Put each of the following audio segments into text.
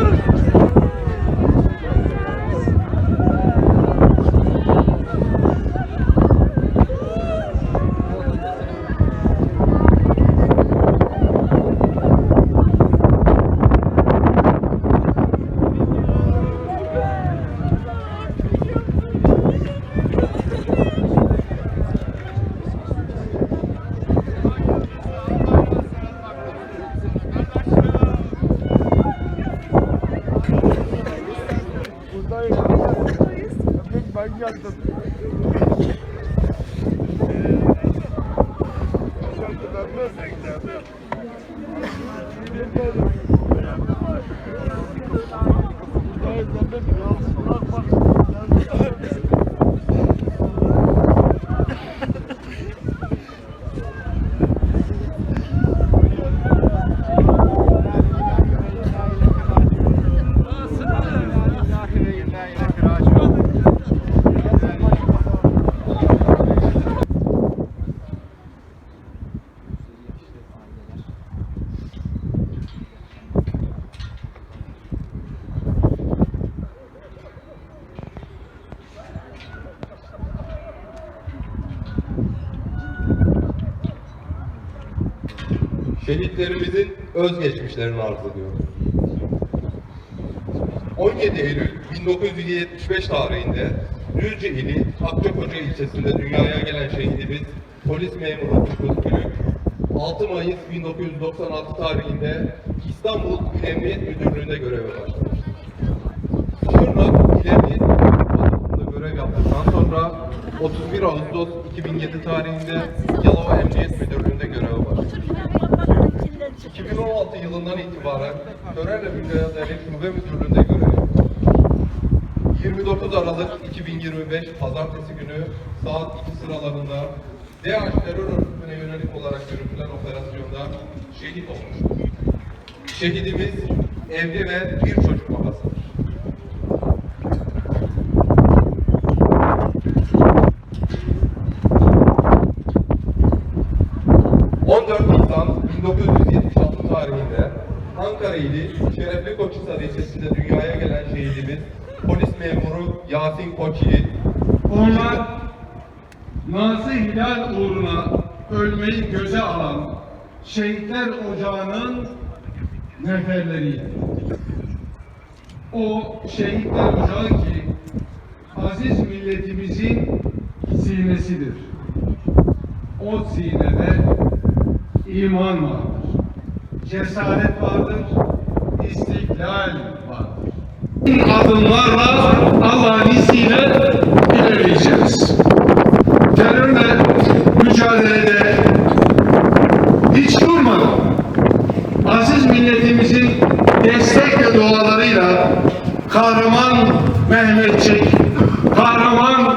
Вперед! Thank you. Şehitlerimizin özgeçmişlerini arz ediyorum. 17 Eylül 1975 tarihinde Düzce ili Akçakoca ilçesinde dünyaya gelen şehidimiz polis memuru Turgut Gülük, 6 Mayıs 1996 tarihinde İstanbul İl Emniyet Müdürlüğü'nde göreve başlamıştır. Şırnak İl Emniyet Müdürlüğü'nde görev yaptıktan sonra 31 Ağustos 2007 tarihinde Yalova Emniyet Müdürlüğü'nde göreve başladı. 2016 yılından itibaren Törenle Mücadele Şube Müdürlüğü'nde görev yaptı. 29 Aralık 2025 Pazartesi günü saat 2 sıralarında DAEŞ terör örgütüne yönelik olarak yürütülen operasyonda şehit olmuştur. Şehidimiz evli ve bir çocuk şehidi, Şerefli Koçhisar ilçesinde dünyaya gelen şehidimiz, polis memuru Yasin Koçyiğit. Onlar Nazi Hilal uğruna ölmeyi göze alan Şehitler Ocağı'nın neferleriydi. O Şehitler Ocağı ki aziz milletimizin sinesidir. O sinede iman vardır cesaret vardır, istiklal vardır adımlarla Allah'ın izniyle ilerleyeceğiz. Terörle mücadelede hiç durmadan aziz milletimizin destek ve dualarıyla kahraman Mehmetçik, kahraman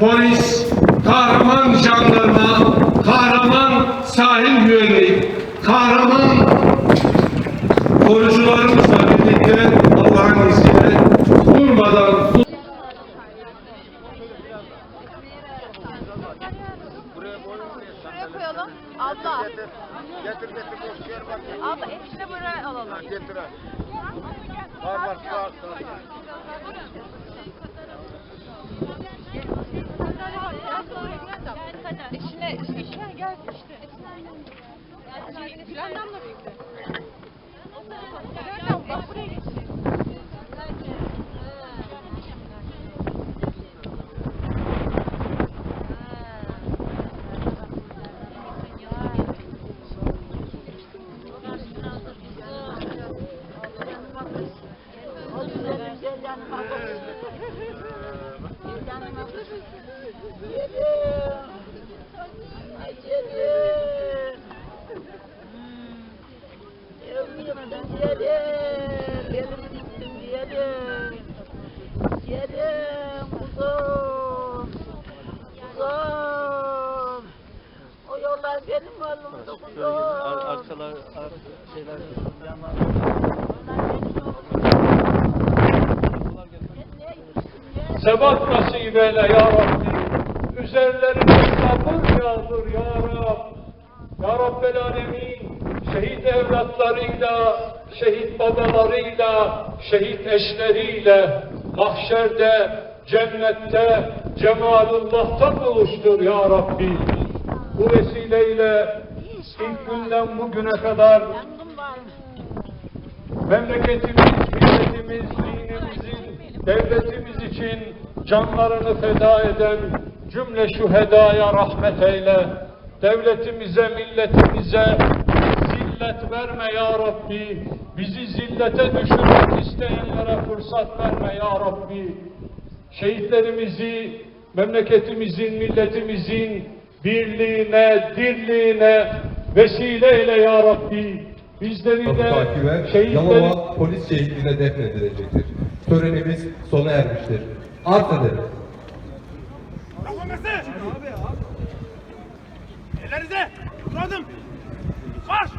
polis, kahraman jandarma, kahraman sahil güvenlik, kahraman korucularımızla birlikte Allah'ın izniyle durmadan Şuraya koyalım. Abla. Getir getir boş yer bak. Abla hepsini buraya alalım. Getir ha. Var var var. İçine, içine gel işte. Plandan da. Plandan bak buraya geçecek. Şeyler sebat nasip eyle ya Rabbi. Üzerlerine sabır yağdır ya Rab. Ya Rabbel Alemin, şehit evlatlarıyla, şehit babalarıyla, şehit eşleriyle mahşerde, cennette, cemalullah'ta buluştur ya Rabbi. Bu vesileyle ilk günden bugüne kadar. Memleketimiz, milletimiz, dinimizin, devletimiz için canlarını feda eden cümle şuhedaya rahmet eyle. Devletimize, milletimize zillet verme ya Rabbi. Bizi zillete düşürmek isteyenlere fırsat verme ya Rabbi. Şehitlerimizi, memleketimizin, milletimizin birliğine, dirliğine vesile eyle ya Rabbi. Bizleri de takiben şehitlerin Yalova polis şehitliğine defnedilecektir. Törenimiz sona ermiştir. Arz ederim. Ellerinize. Duradım. Marş.